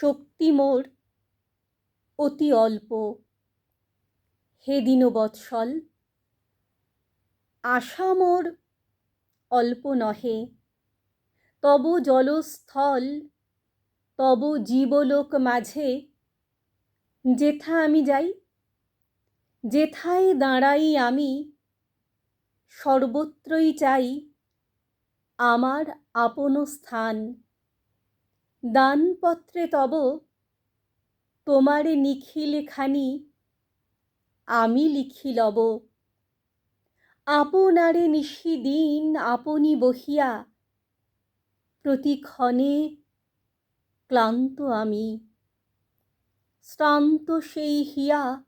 শক্তি মোর অতি অল্প। হে দীনবৎসল, আশা মোর অল্প নহে। তব জলস্থল, তব জীবলোক মাঝে, যেথা আমি যাই, যেথায় দাঁড়াই আমি, সর্বত্রই চাই আমার আপন স্থান। দানপত্রে তব তোমারে নিখিল খানি, আমি লিখি লব আপনারে নিশিদিন আপনি বহিয়া, প্রতিক্ষণে ক্লান্ত আমি। শ্রান্ত সেই হিয়া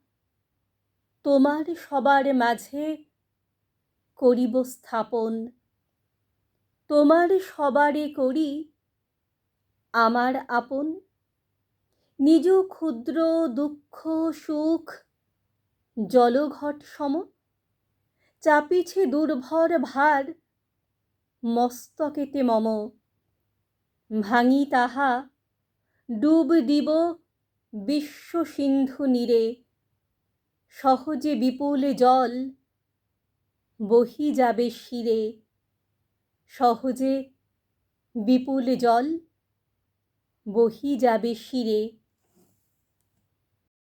তোমার সবার মাঝে করিব স্থাপন। তোমার সবারে করি আমার আপন? নিজ ক্ষুদ্র দুঃখ সুখ জলঘট সম? চাপিছে দুর্ভর ভার, মস্তকেতে মম। ভাঙি তাহা, ডুব দিব বিশ্ব সিন্ধু নীরে। সহজে বিপুল জল বহি যাবে শিরে। সহজে বিপুল জল বহি যাবে শিরে